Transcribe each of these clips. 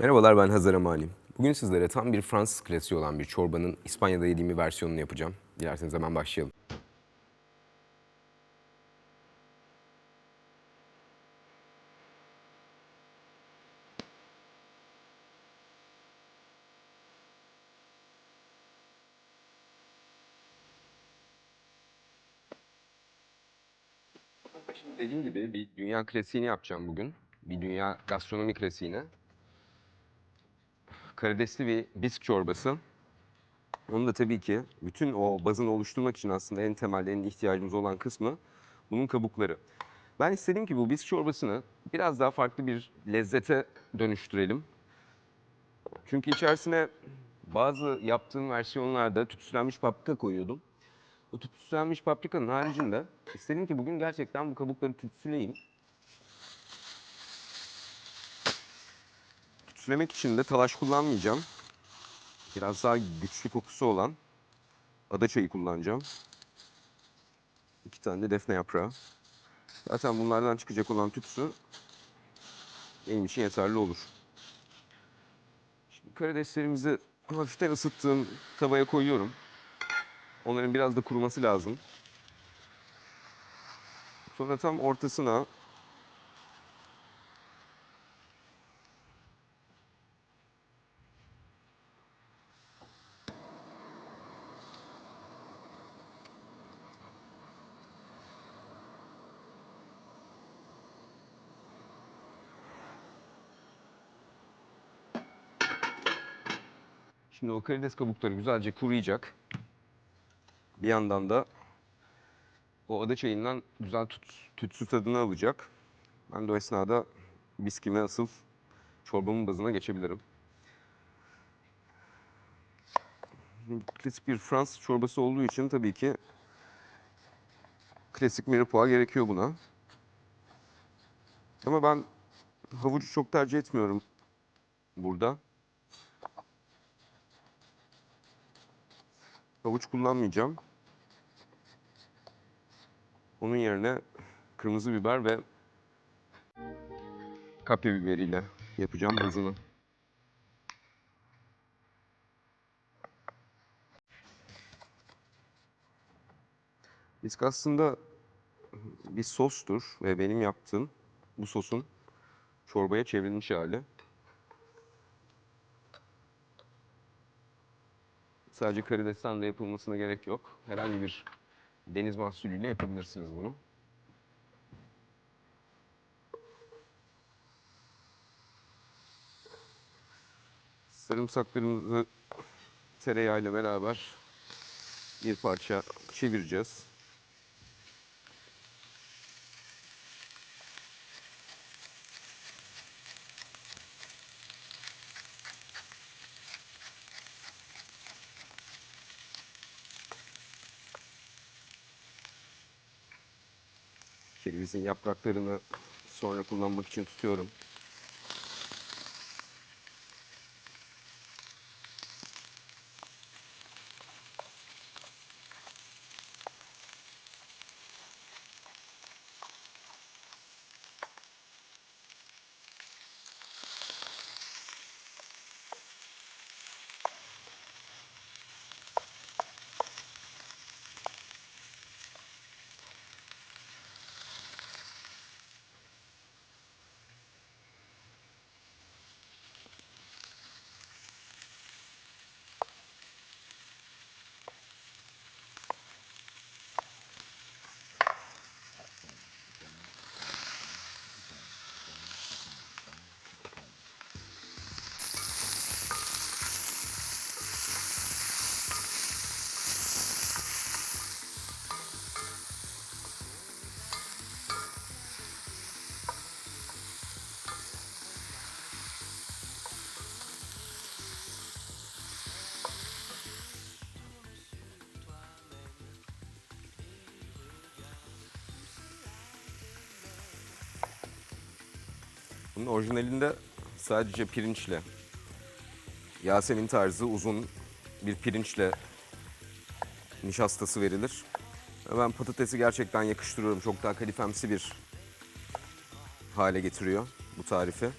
Merhabalar ben Hazar Amani. Bugün sizlere tam bir Fransız klasiği olan bir çorbanın İspanya'da yediğim bir versiyonunu yapacağım. Dilerseniz hemen başlayalım. Şimdi dediğim gibi bir dünya klasiğini yapacağım bugün. Bir dünya gastronomi klasiğini. Karidesli bir bisk çorbası. Onu da tabii ki bütün o bazını oluşturmak için aslında en temelde en ihtiyacımız olan kısmı bunun kabukları. Ben istedim ki bu bisk çorbasını biraz daha farklı bir lezzete dönüştürelim. Çünkü içerisine bazı yaptığım versiyonlarda tütsülenmiş paprika koyuyordum. O tütsülenmiş paprikanın haricinde istedim ki bugün gerçekten bu kabukları tütsüleyeyim. Tütsülemek için de talaş kullanmayacağım. Biraz daha güçlü kokusu olan ada çayı kullanacağım. İki tane de defne yaprağı. Zaten bunlardan çıkacak olan tütsü benim için yeterli olur. Şimdi karideslerimizi hafiften ısıttığım tavaya koyuyorum. Onların biraz da kuruması lazım. Sonra tam ortasına Şimdi o karides kabukları güzelce kuruyacak. Bir yandan da o ada çayından güzel tüt, tütsü tadını alacak. Ben de o esnada biskime asıl çorbamın bazına geçebilirim. Klasik bir Fransız çorbası olduğu için tabii ki klasik mirepoix gerekiyor buna. Ama ben havucu çok tercih etmiyorum burada. Havuç kullanmayacağım. Onun yerine kırmızı biber ve kapya biberiyle yapacağım bazını. Bisk aslında bir sostur ve benim yaptığım bu sosun çorbaya çevrilmiş hali. Sadece karidesten de yapılmasına gerek yok. Herhangi bir deniz mahsulüyle yapabilirsiniz bunu. Sarımsaklarımızı tereyağıyla beraber bir parça çevireceğiz. Kerevizin yapraklarını sonra kullanmak için tutuyorum. Bunun orijinalinde sadece pirinçle, Yasemin tarzı uzun bir pirinçle nişastası verilir. Ve Ben patatesi gerçekten yakıştırıyorum. Çok daha kalifemsi bir hale getiriyor bu tarifi.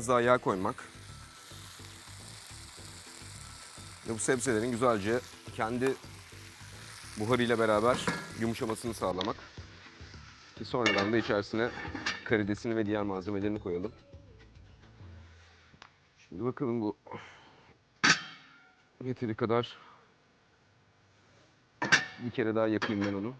Biraz daha yağ koymak. Ve bu sebzelerin güzelce kendi buharıyla beraber yumuşamasını sağlamak. Ki sonradan da içerisine karidesini ve diğer malzemelerini koyalım. Şimdi bakalım bu yeteri kadar bir kere daha yapayım ben onu.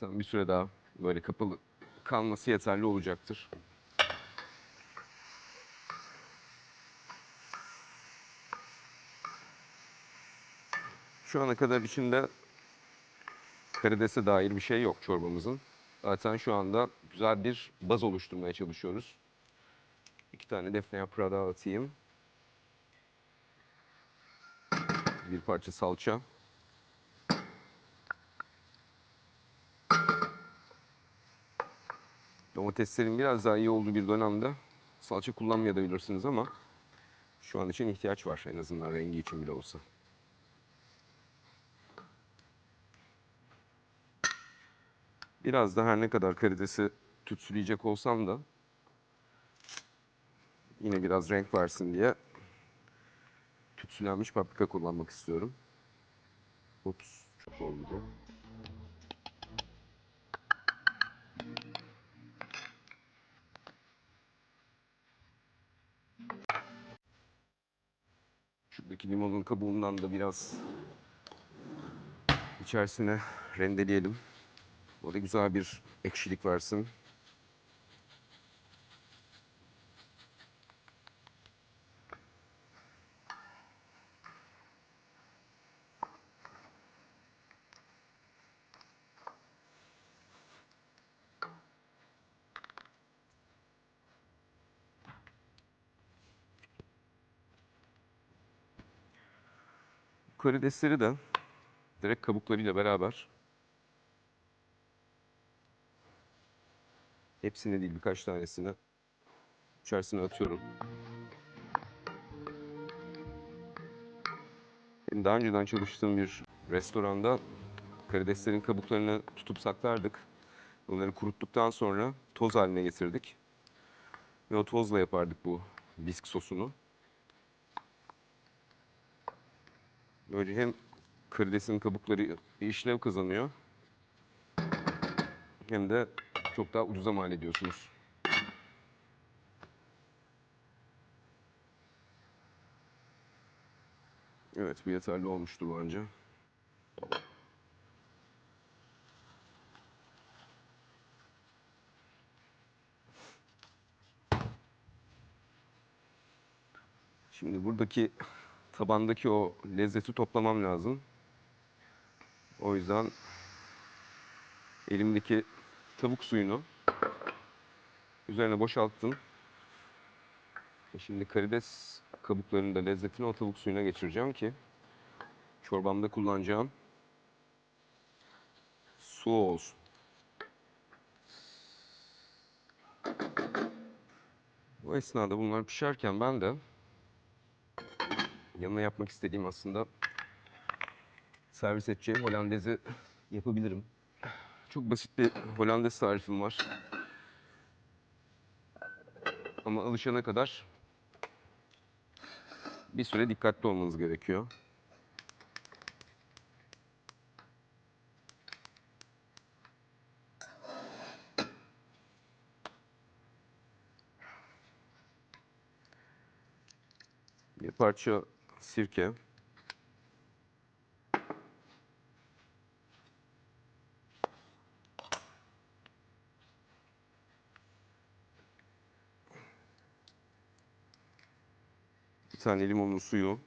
Zaten bir süre daha böyle kapalı kalması yeterli olacaktır. Şu ana kadar içinde karidese dair bir şey yok çorbamızın. Zaten şu anda güzel bir baz oluşturmaya çalışıyoruz. İki tane defne yaprağı daha atayım. Bir parça salça. Domateslerin biraz daha iyi olduğu bir dönemde salça kullanmayabilirsiniz ama şu an için ihtiyaç var en azından rengi için bile olsa. Biraz da her ne kadar karidesi tütsüleyecek olsam da yine biraz renk versin diye tütsülenmiş paprika kullanmak istiyorum. Ups, çok oldu. Limonun kabuğundan da biraz içerisine rendeleyelim. Da güzel bir ekşilik versin. Karidesleri de direkt kabuklarıyla beraber hepsini değil birkaç tanesini içerisine atıyorum. Benim daha önceden çalıştığım bir restoranda karideslerin kabuklarını tutup saklardık. Onları kuruttuktan sonra toz haline getirdik. Ve o tozla yapardık bu bisk sosunu. Böyle hem karidesin kabukları işlev kazanıyor. Hem de çok daha ucuza mal ediyorsunuz. Evet, bu yeterli olmuştur bence. Şimdi buradaki tabandaki o lezzeti toplamam lazım. O yüzden elimdeki tavuk suyunu üzerine boşalttım. E Şimdi karides kabuklarının da lezzetini o tavuk suyuna geçireceğim ki çorbamda kullanacağım su olsun. Bu esnada bunlar pişerken ben de yanına yapmak istediğim aslında servis edeceğim Hollandez'i yapabilirim. Çok basit bir Hollandaise tarifim var. Ama alışana kadar bir süre dikkatli olmanız gerekiyor. Bir parça sirke. Bir tane limonun suyu.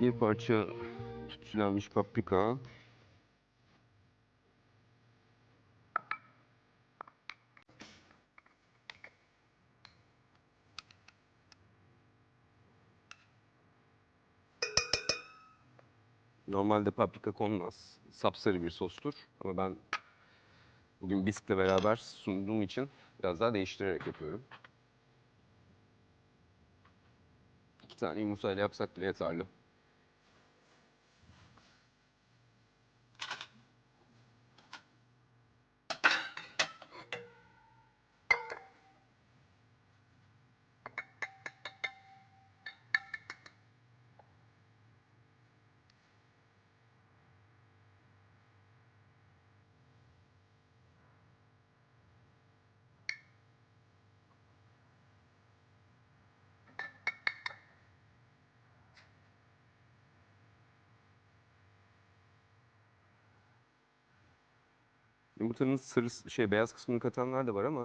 Bir parça tütsülenmiş paprika. Normalde paprika konmaz. Sapsarı bir sostur. Ama ben bugün biskle beraber sunduğum için biraz daha değiştirerek yapıyorum. İki tane yumurtayla yapsak bile yeterli. Yumurtanın sarı şey beyaz kısmını katanlar da var ama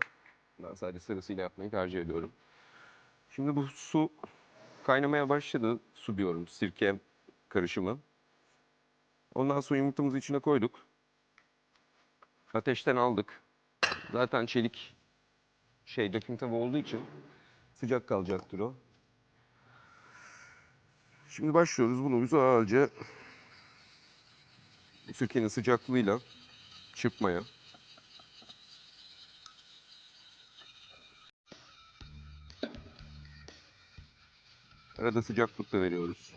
ben sadece sarısıyla yapmayı tercih ediyorum. Şimdi bu su kaynamaya başladı. Su diyorum, sirke karışımı. Ondan sonra yumurtamızı içine koyduk. Ateşten aldık. Zaten çelik şey döküm tava olduğu için sıcak kalacaktır o. Şimdi başlıyoruz bunu güzelce sirkenin sıcaklığıyla çırpmaya. Arada sıcaklık da veriyoruz.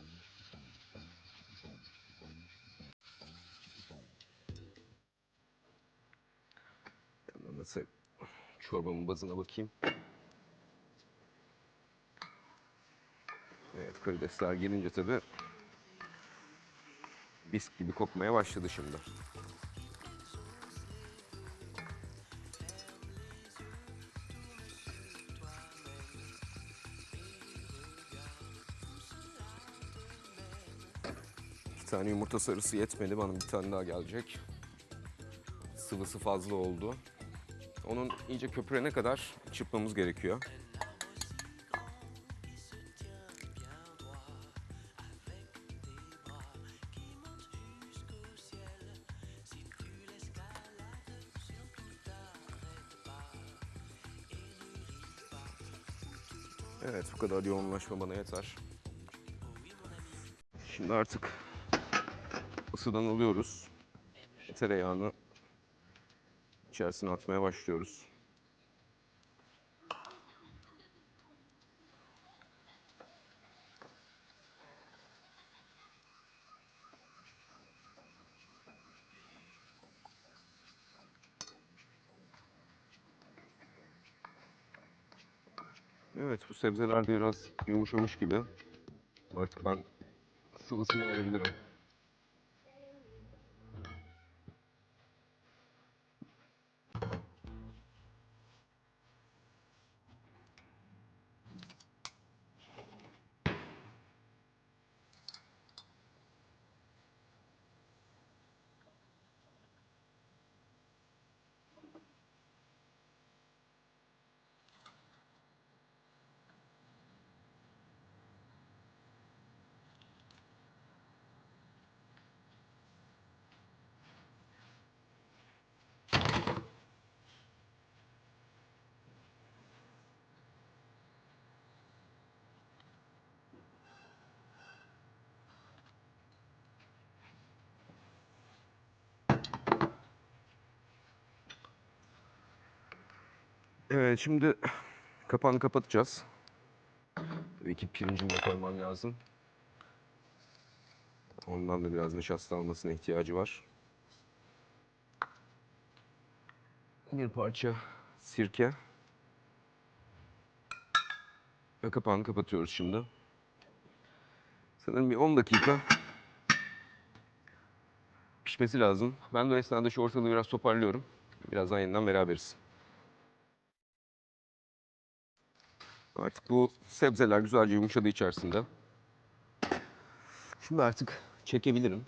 Nasıl çorbamın bazına bakayım. Evet karidesler gelince tabii bisk gibi kokmaya başladı şimdi. Tane yumurta sarısı yetmedi. Bana bir tane daha gelecek. Sıvısı fazla oldu. Onun iyice köpürene kadar çırpmamız gerekiyor. Evet bu kadar yoğunlaşma bana yeter. Şimdi artık ısıdan alıyoruz. Tereyağını içerisine atmaya başlıyoruz. Evet bu sebzeler biraz yumuşamış gibi. Artık ben sıvısını verebilirim. Evet şimdi kapağını kapatacağız. Tabii ki pirincimi koymam lazım. Ondan da biraz nişasta almasına ihtiyacı var. Bir parça sirke. Ve kapağını kapatıyoruz şimdi. Sanırım bir 10 dakika pişmesi lazım. Ben de o esnada şu ortalığı biraz toparlıyorum. Birazdan yeniden beraberiz. Artık bu sebzeler güzelce yumuşadı içerisinde. Şimdi artık çekebilirim.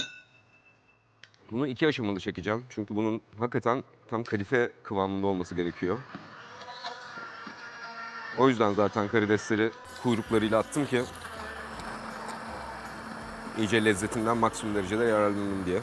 Bunu iki aşamalı çekeceğim. Çünkü bunun hakikaten tam kadife kıvamında olması gerekiyor. O yüzden zaten karidesleri kuyruklarıyla attım ki iyice lezzetinden maksimum derecede yararlanalım diye.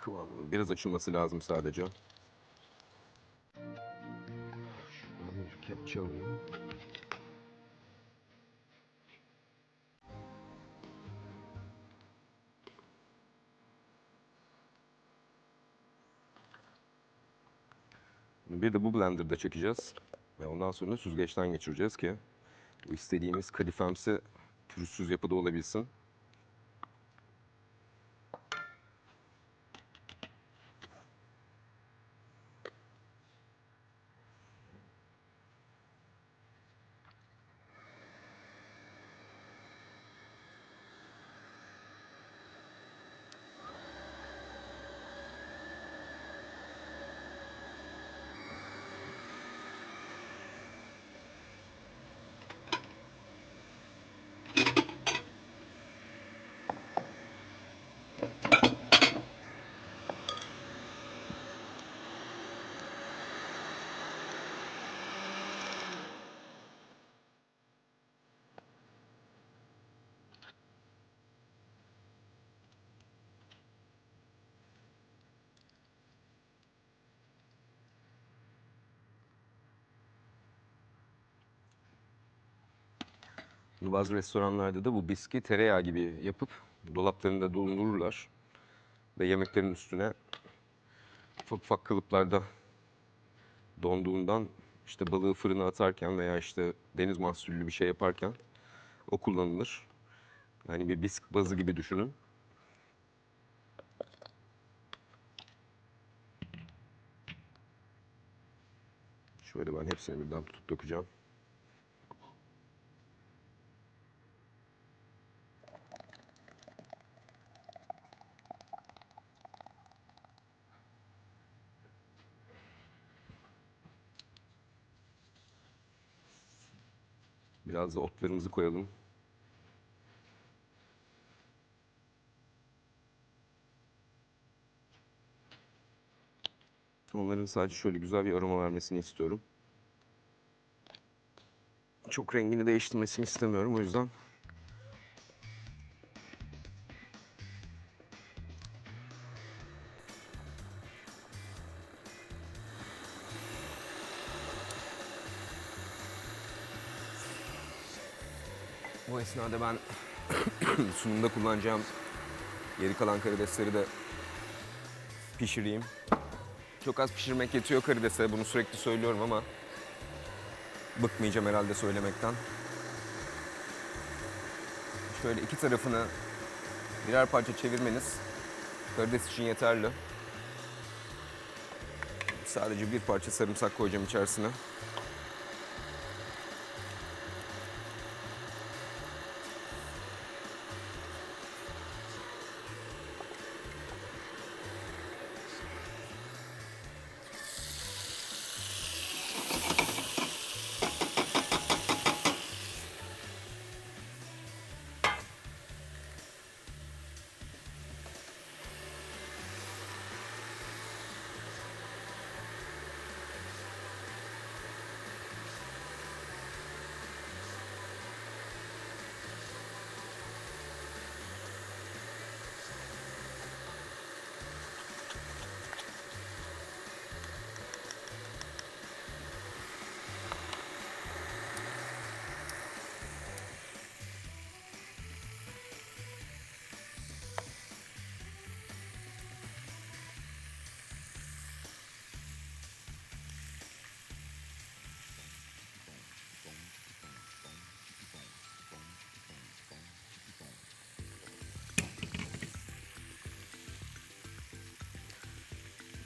Kıvamının biraz açılması lazım sadece. Şuradan bir kepçe alayım. Bir de bu blenderda çekeceğiz. Ve ondan sonra süzgeçten geçireceğiz ki istediğimiz kadifemsi pürüzsüz yapıda olabilsin. Bazı restoranlarda da bu biski tereyağı gibi yapıp dolaplarında dondururlar. Ve yemeklerin üstüne ufak ufak kalıplarda donduğundan işte balığı fırına atarken veya işte deniz mahsullü bir şey yaparken o kullanılır. Yani bir bisk bazı gibi düşünün. Şöyle ben hepsini birden tutup dökeceğim. Biraz da otlarımızı koyalım. Onların sadece şöyle güzel bir aroma vermesini istiyorum. Çok rengini değiştirmesini istemiyorum o yüzden. Bu esnada ben sunumda kullanacağım geri kalan karidesleri de pişireyim. Çok az pişirmek yetiyor karidese. Bunu sürekli söylüyorum ama bıkmayacağım herhalde söylemekten. Şöyle iki tarafını birer parça çevirmeniz karides için yeterli. Sadece bir parça sarımsak koyacağım içerisine.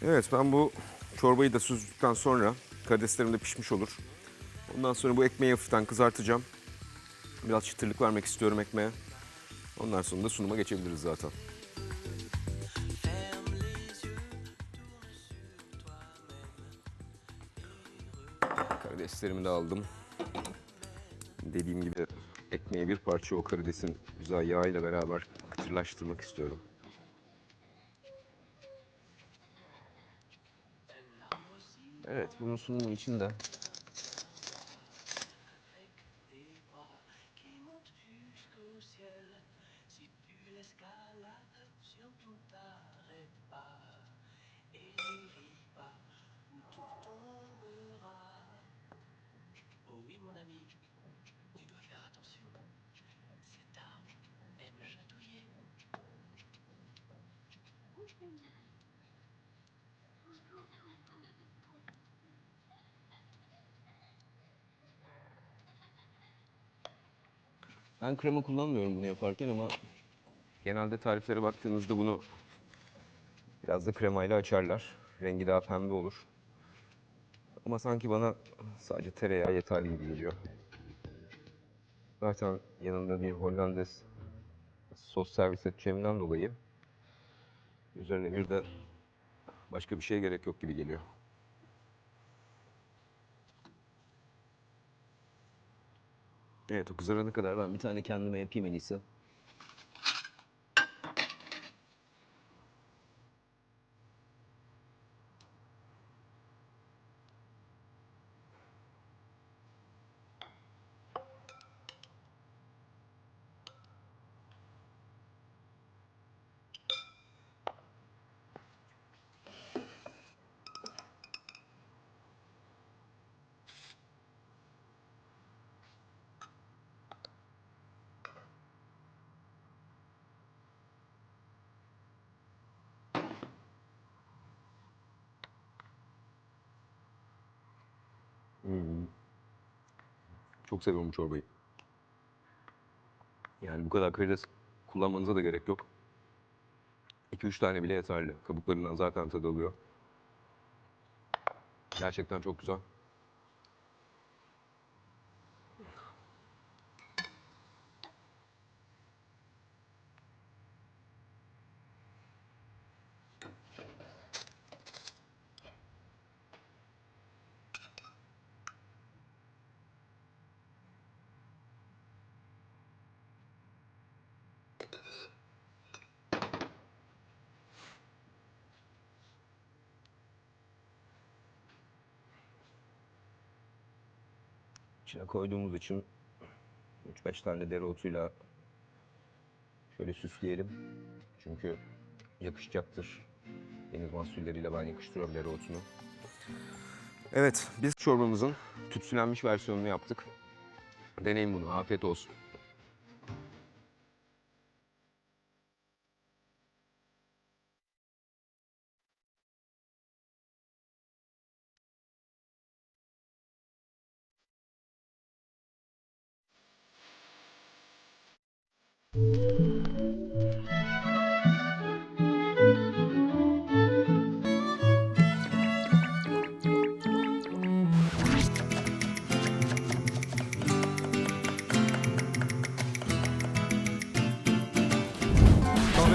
Evet ben bu çorbayı da süzdükten sonra karideslerim de pişmiş olur. Ondan sonra bu ekmeği hafiften kızartacağım. Biraz çıtırlık vermek istiyorum ekmeğe. Ondan sonra da sunuma geçebiliriz zaten. Karideslerimi de aldım. Dediğim gibi ekmeğe bir parça o karidesin güzel yağıyla beraber kıtırlaştırmak istiyorum. Evet, bunun sunumu için de Ben krema kullanmıyorum bunu yaparken ama genelde tariflere baktığınızda bunu biraz da kremayla açarlar. Rengi daha pembe olur. Ama sanki bana sadece tereyağı yeterli gibi geliyor. Zaten yanında bir Hollandaise sos servis edeceğimden dolayı üzerine bir de başka bir şeye gerek yok gibi geliyor. Evet o kızarana kadar ben bir tane kendime yapayım en iyisi. Hmm. Çok seviyorum çorbayı. Yani bu kadar karides kullanmanıza da gerek yok. 2-3 tane bile yeterli. Kabuklarından zaten tadı alıyor. Gerçekten çok güzel. İçine koyduğumuz için 3-5 tane dereotuyla şöyle süsleyelim. Çünkü yakışacaktır. Deniz mahsulleriyle ben yakıştırıyorum dereotunu. Evet, biz çorbamızın tütsülenmiş versiyonunu yaptık. Deneyin bunu, afiyet olsun.